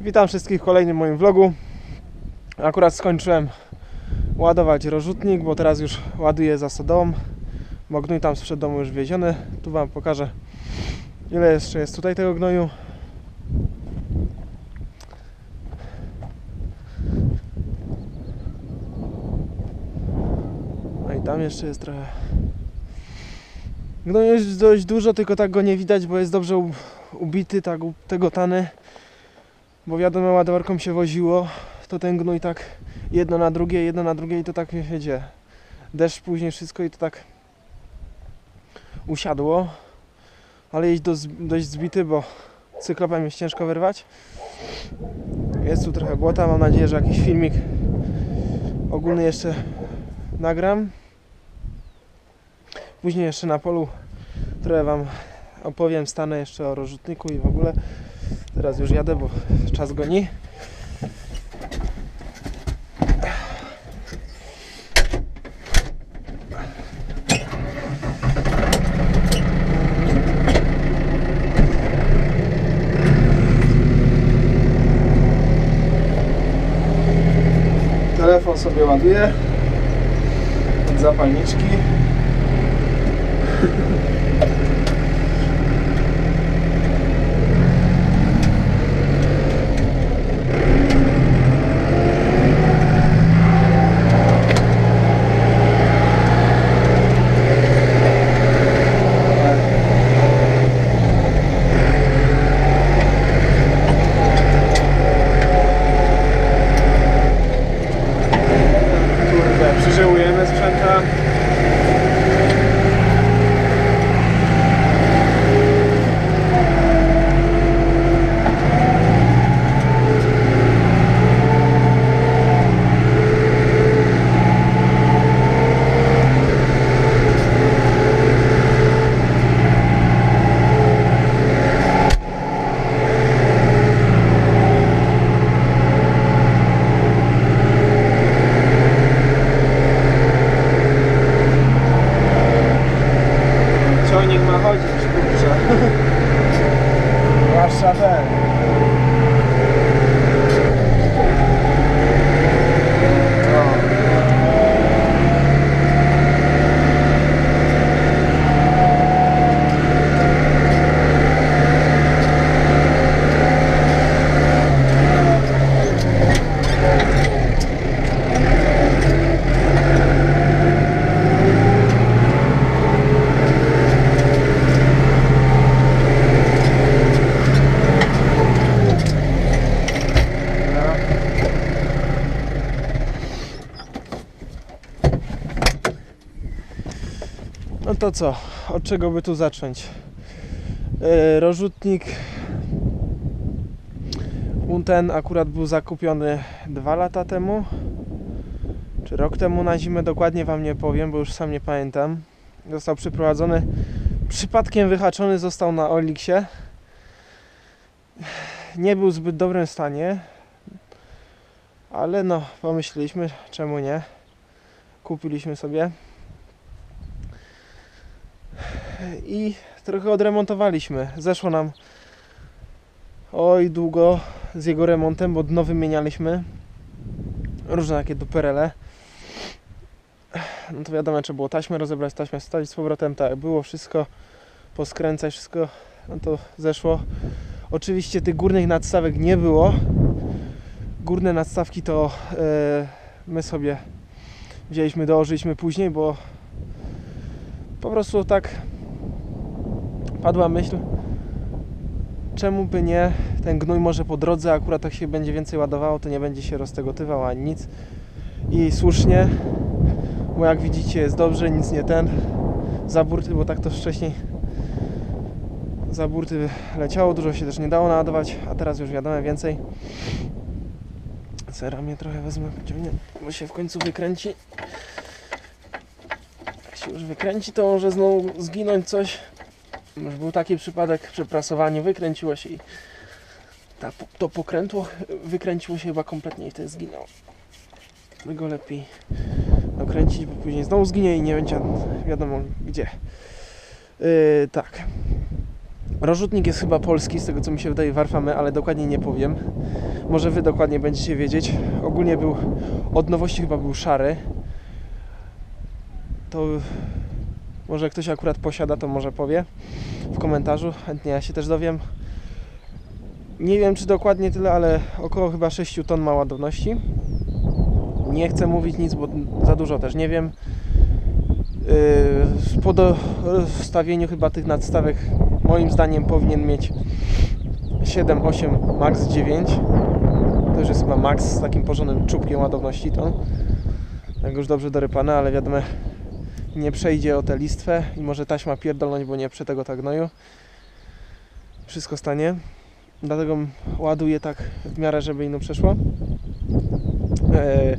Witam wszystkich w kolejnym moim vlogu. Akurat skończyłem ładować rozrzutnik, bo teraz już ładuję za stodołą, bo gnój tam sprzed domu już wieziony. Tu Wam pokażę ile jeszcze jest tutaj tego gnoju. No i tam jeszcze jest trochę. Gnoju jest dość dużo, tylko tak go nie widać, bo jest dobrze ubity, tak tego tany. Bo wiadomo, ładowarką się woziło, to ten gnój tak jedno na drugie, jedno na drugie i to tak wiedzie. Deszcz później wszystko i to tak usiadło. Ale jest dość zbity, bo cyklopem jest ciężko wyrwać. Jest tu trochę błota, mam nadzieję, że jakiś filmik ogólny jeszcze nagram. Później jeszcze na polu trochę Wam opowiem, stanę jeszcze o rozrzutniku i w ogóle. Teraz już jadę, bo czas goni. Telefon sobie ładuję. Zapalniczki. To co? Od czego by tu zacząć? Yy, ten akurat był zakupiony dwa lata temu czy rok temu na zimę, dokładnie Wam nie powiem, bo już sam nie pamiętam. Został przyprowadzony, przypadkiem wyhaczony został na Oliksie. Nie był w zbyt dobrym stanie, ale no, pomyśleliśmy, czemu nie. Kupiliśmy sobie i trochę odremontowaliśmy. Zeszło nam oj długo z jego remontem, bo dno wymienialiśmy. Różne takie duperele. No to wiadomo, trzeba było taśmę rozebrać, taśmę wstawić z powrotem, tak było wszystko, poskręcać wszystko, no to zeszło. Oczywiście tych górnych nadstawek nie było. Górne nadstawki to e, my sobie wzięliśmy, dołożyliśmy później, bo po prostu tak padła myśl, czemu by nie, ten gnój może po drodze, akurat tak się będzie więcej ładowało, to nie będzie się roztegotywał ani nic. I słusznie, bo jak widzicie jest dobrze, nic nie ten. Za burty, bo tak to wcześniej za burty leciało, dużo się też nie dało naładować, a teraz już wiadomo więcej. Sera mnie trochę wezmę, pociągnie, bo się w końcu wykręci. Jak się już wykręci, to może znowu zginąć coś. Już był taki przypadek, przeprasowanie wykręciło się i ta, to pokrętło wykręciło się chyba kompletnie i to zginął. Dlatego lepiej dokręcić, bo później znowu zginie i nie będzie wiadomo gdzie. Yy, tak. Rozrzutnik jest chyba polski, z tego co mi się wydaje, Warfamy, ale dokładnie nie powiem. Może wy dokładnie będziecie wiedzieć. Ogólnie był, od nowości chyba był szary. To może ktoś akurat posiada, to może powie w komentarzu. Chętnie ja się też dowiem. Nie wiem czy dokładnie tyle, ale około chyba 6 ton ma ładowności. Nie chcę mówić nic, bo za dużo też nie wiem. Yy, Po dostawieniu chyba tych nadstawek moim zdaniem powinien mieć 7, 8, max 9. To już jest chyba max z takim porządnym czubkiem ładowności to. Jak już dobrze dorypane, ale wiadomo nie przejdzie o tę listwę i może taśma pierdolnąć, bo nie prze tego tak gnoju. Wszystko stanie. Dlatego ładuję tak w miarę, żeby ino przeszło. E,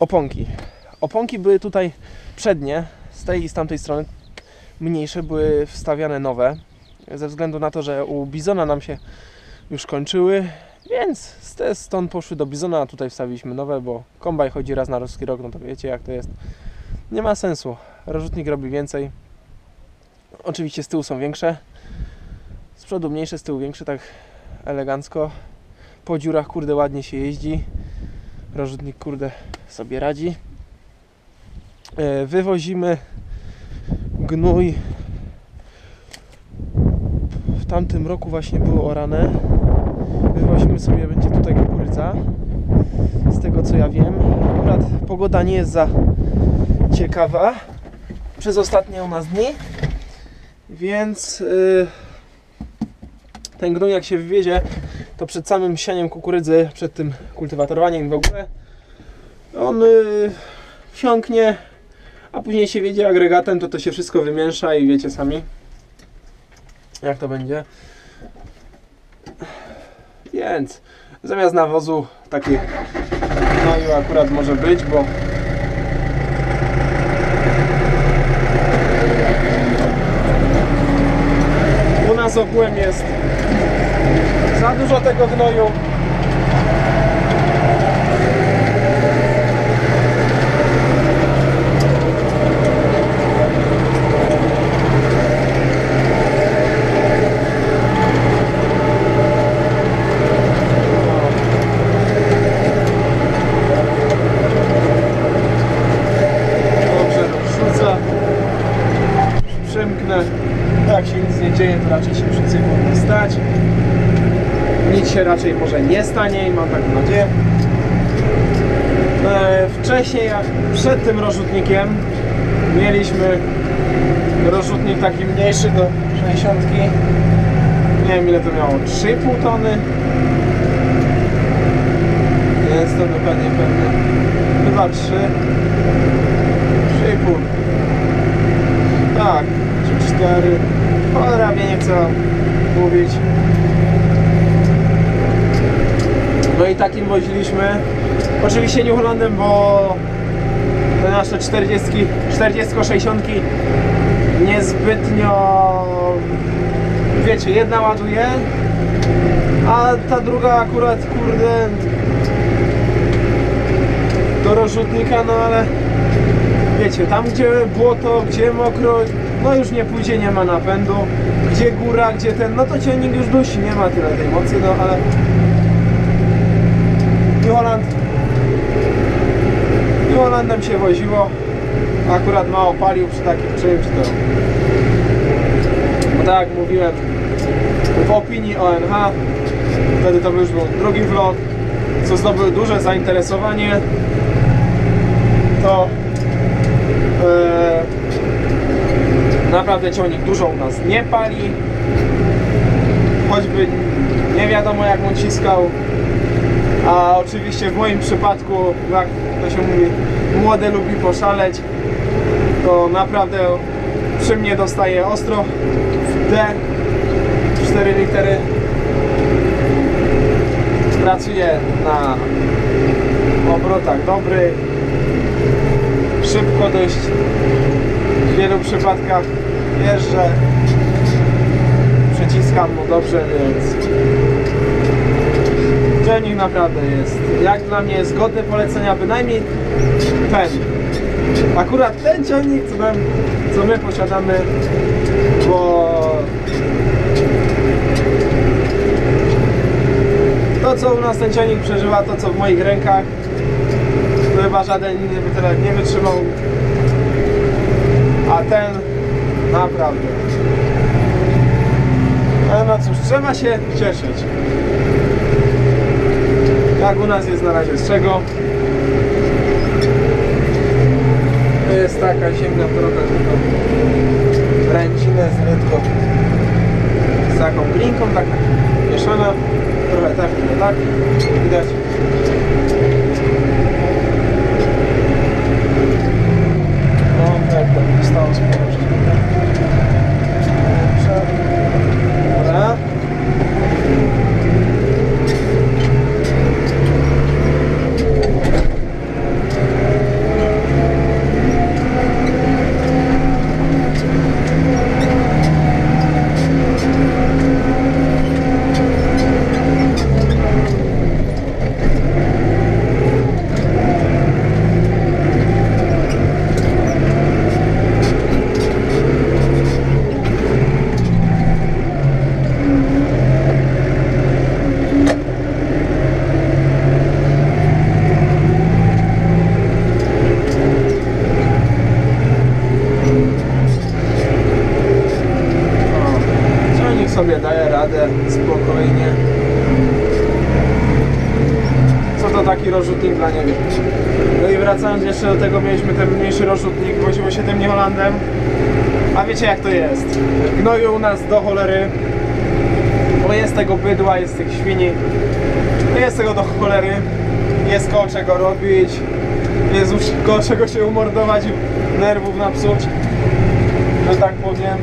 oponki. Oponki były tutaj przednie, z tej i z tamtej strony mniejsze, były wstawiane nowe. Ze względu na to, że u Bizona nam się już kończyły, więc stąd poszły do Bizona, a tutaj wstawiliśmy nowe, bo kombaj chodzi raz na ruski rok, no to wiecie jak to jest. Nie ma sensu. Rozrzutnik robi więcej. Oczywiście z tyłu są większe. Z przodu mniejsze, z tyłu większe, tak elegancko. Po dziurach kurde ładnie się jeździ. Rozrzutnik kurde sobie radzi. E, Wywozimy gnój. W tamtym roku właśnie było orane. Wywozimy sobie, będzie tutaj kukurydza. Z tego co ja wiem. Akurat pogoda nie jest za ciekawa przez ostatnie u nas dni. Więc yy, ten gnój jak się wywiezie, to przed samym sianiem kukurydzy, przed tym kultywatorowaniem i w ogóle, on yy, wsiąknie, a później się wiedzie agregatem, to to się wszystko wymiesza i wiecie sami, jak to będzie. Więc zamiast nawozu taki gnoju akurat może być, bo ogółem jest za dużo tego gnoju. Dobrze, rzuca. Przymknę. Jak się nic nie dzieje, to raczej się wszyscy powinni stać. Nic się raczej może nie stanie i mam taką nadzieję. E, wcześniej, przed tym rozrzutnikiem, mieliśmy rozrzutnik taki mniejszy do 60. Nie wiem ile to miało, 3,5 tony. Nie jestem dokładnie pewny. Chyba 3. 3,5. Tak, czy cztery. Cholera mnie nie chcę mówić. No i takim woziliśmy. Oczywiście New Hollandem, bo te nasze 40, 40 60 niezbytnio wiecie, jedna ładuje, a ta druga akurat kurde do rozrzutnika, no ale wiecie, tam gdzie błoto, gdzie mokro, no już nie pójdzie, nie ma napędu, gdzie góra, gdzie ten, no to ciągnik już dusi, nie ma tyle tej mocy, no ale New Holland. New Hollandem się woziło, akurat mało palił przy takim czymś, to bo tak jak mówiłem, w opinii ONH, wtedy to już był drugi vlog, co zdobył duże zainteresowanie, to e, naprawdę ciągnik dużo u nas nie pali, choćby nie wiadomo jak on ciskał, a oczywiście w moim przypadku, jak to się mówi, młody lubi poszaleć, to naprawdę przy mnie dostaje ostro. W D 4 litery. Pracuje na obrotach dobrych. Szybko dość wielu przypadkach jeżdżę, przyciskam mu dobrze, więc trening naprawdę jest, jak dla mnie, jest godny polecenia, bynajmniej ten. Akurat ten ciągnik, co, co my posiadamy, bo to co u nas ten ciągnik przeżywa, to co w moich rękach, to chyba żaden inny by tyle nie wytrzymał a ten naprawdę. Ale no cóż, trzeba się cieszyć. Jak u nas jest na razie z czego? To jest taka ziemna trochę tylko ręcinę z rytką z taką glinką, taka mieszana, trochę tak, trochę tak, widać. 6,000 dollars. Niego? No i wracając jeszcze do tego, mieliśmy ten mniejszy rozrzutnik, woziło się tym New Hollandem. A wiecie jak to jest? Gnoju u nas do cholery, bo jest tego bydła, jest tych świni, no jest tego do cholery, jest koło czego robić, jest już koło czego się umordować nerwów napsuć, że tak powiem.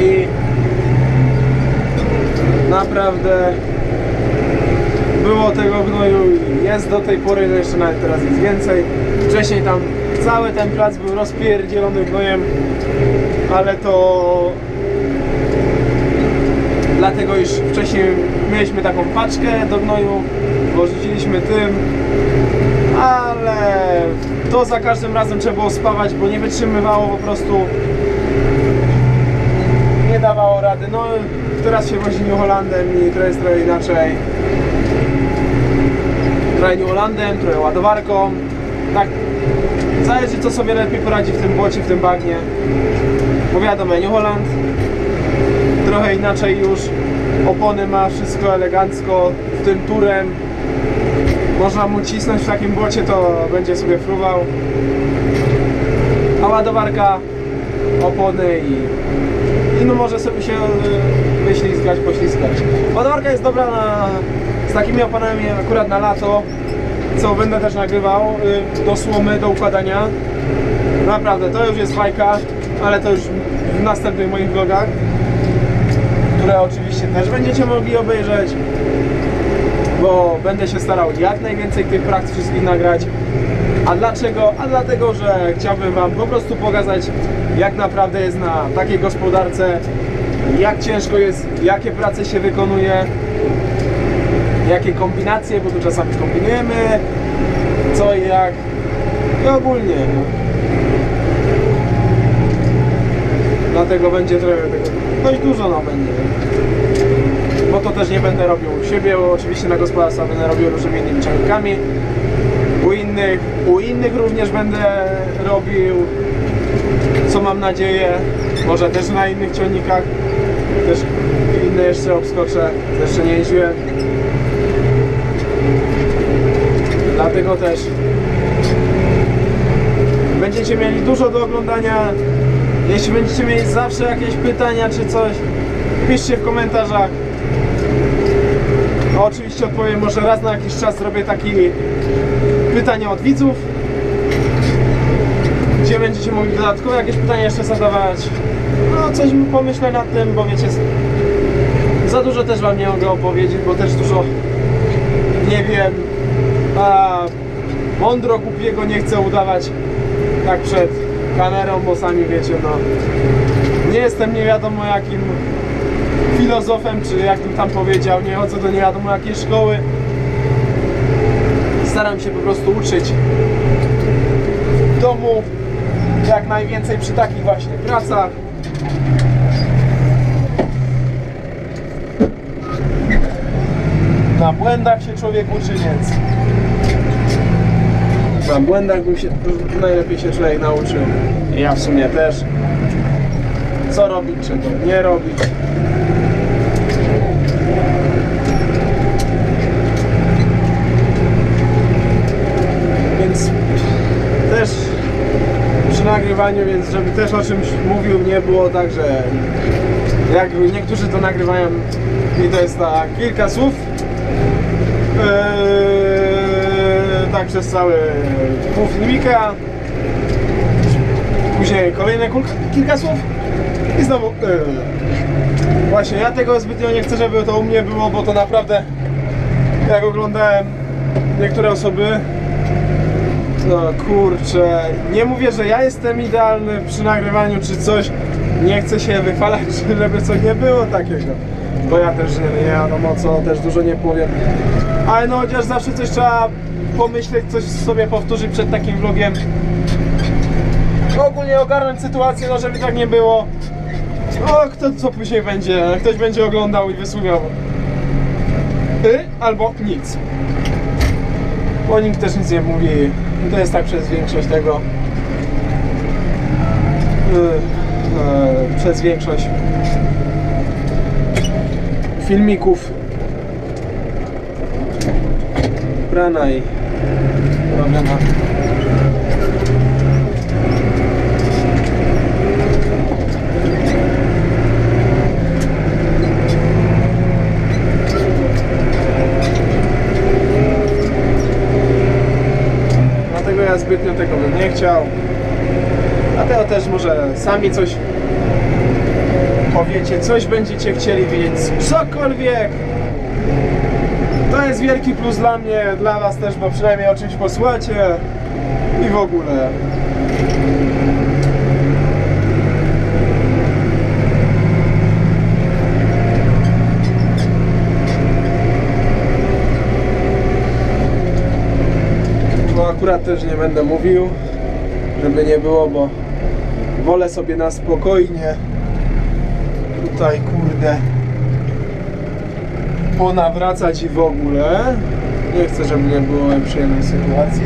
I naprawdę było tego gnoju jest do tej pory, no jeszcze nawet teraz jest więcej. Wcześniej tam cały ten plac był rozpierdzielony gnojem, ale to dlatego iż wcześniej mieliśmy taką paczkę do gnoju, włożyliśmy tym, ale to za każdym razem trzeba było spawać, bo nie wytrzymywało po prostu nie dawało rady. No teraz się wozi New Hollandem i to jest trochę inaczej. Trochę New Hollandem, trochę ładowarką. Tak, zależy co sobie lepiej poradzi w tym błocie, w tym bagnie. Bo wiadomo, New Holland trochę inaczej już. Opony ma wszystko elegancko, w tym turem. Można mu cisnąć w takim błocie, to będzie sobie fruwał. A ładowarka, opony i i no może sobie się y, wyślizgać, poślizgać. Ładowarka jest dobra na, z takimi oponami akurat na lato, co będę też nagrywał, y, do słomy, do układania. Naprawdę, to już jest bajka, ale to już w następnych moich vlogach, które oczywiście też będziecie mogli obejrzeć, bo będę się starał jak najwięcej tych prakt wszystkich nagrać. A dlaczego? A dlatego, że chciałbym Wam po prostu pokazać, jak naprawdę jest na takiej gospodarce, jak ciężko jest, jakie prace się wykonuje, jakie kombinacje, bo tu czasami kombinujemy, co i jak i ogólnie. no. Dlatego będzie trochę tego, dość dużo no będzie. Bo to też nie będę robił u siebie, oczywiście na gospodarstwa będę robił różnymi innymi ciągnikami. U innych, u innych również będę robił, co mam nadzieję, może też na innych ciągnikach, też inne jeszcze obskoczę, jeszcze nie jeździłem. Dlatego też będziecie mieli dużo do oglądania. Jeśli będziecie mieli zawsze jakieś pytania czy coś, piszcie w komentarzach. Oczywiście odpowiem, może raz na jakiś czas zrobię taki pytania od widzów, gdzie będziecie mogli dodatkowo jakieś pytania jeszcze zadawać. No coś pomyślę nad tym, bo wiecie, za dużo też wam nie mogę opowiedzieć, bo też dużo nie wiem, a mądro głupiego nie chcę udawać tak przed kamerą, bo sami wiecie, no nie jestem nie wiadomo jakim filozofem, czy jak tam powiedział, nie chodzę do nie wiadomo jakiej szkoły. Staram się po prostu uczyć w domu jak najwięcej przy takich właśnie pracach. na błędach się człowiek uczy, więc na błędach bym się najlepiej się człowiek nauczył. Ja w sumie też. Co robić, czego nie robić. Więc też przy nagrywaniu, więc żeby też o czymś mówił, nie było tak, że jak niektórzy to nagrywają i to jest na kilka słów eee, tak przez cały pół filmika później kolejne kilka słów i znowu eee. właśnie ja tego zbytnio nie chcę, żeby to u mnie było, bo to naprawdę jak oglądałem niektóre osoby no kurczę, nie mówię, że ja jestem idealny przy nagrywaniu czy coś. Nie chcę się wychwalać, żeby coś nie było takiego. Bo ja też nie, nie wiadomo co, też dużo nie powiem. Ale no chociaż zawsze coś trzeba pomyśleć, coś sobie powtórzyć przed takim vlogiem. Ogólnie ogarnąć sytuację, no żeby tak nie było. O, kto co później będzie, ktoś będzie oglądał i wysłuchał. Y, albo nic bo nikt też nic nie mówi. To jest tak przez większość tego. Yy, yy, przez większość filmików brana i robiona. Dlatego ja zbytnio tego bym nie chciał. Dlatego też może sami coś powiecie, coś będziecie chcieli wiedzieć, cokolwiek. To jest wielki plus dla mnie, dla was też, bo przynajmniej o czymś posłuchacie i w ogóle. No akurat też nie będę mówił, żeby nie było, bo wolę sobie na spokojnie tutaj kurde ponawracać i w ogóle. Nie chcę, żeby nie było przyjemnej sytuacji.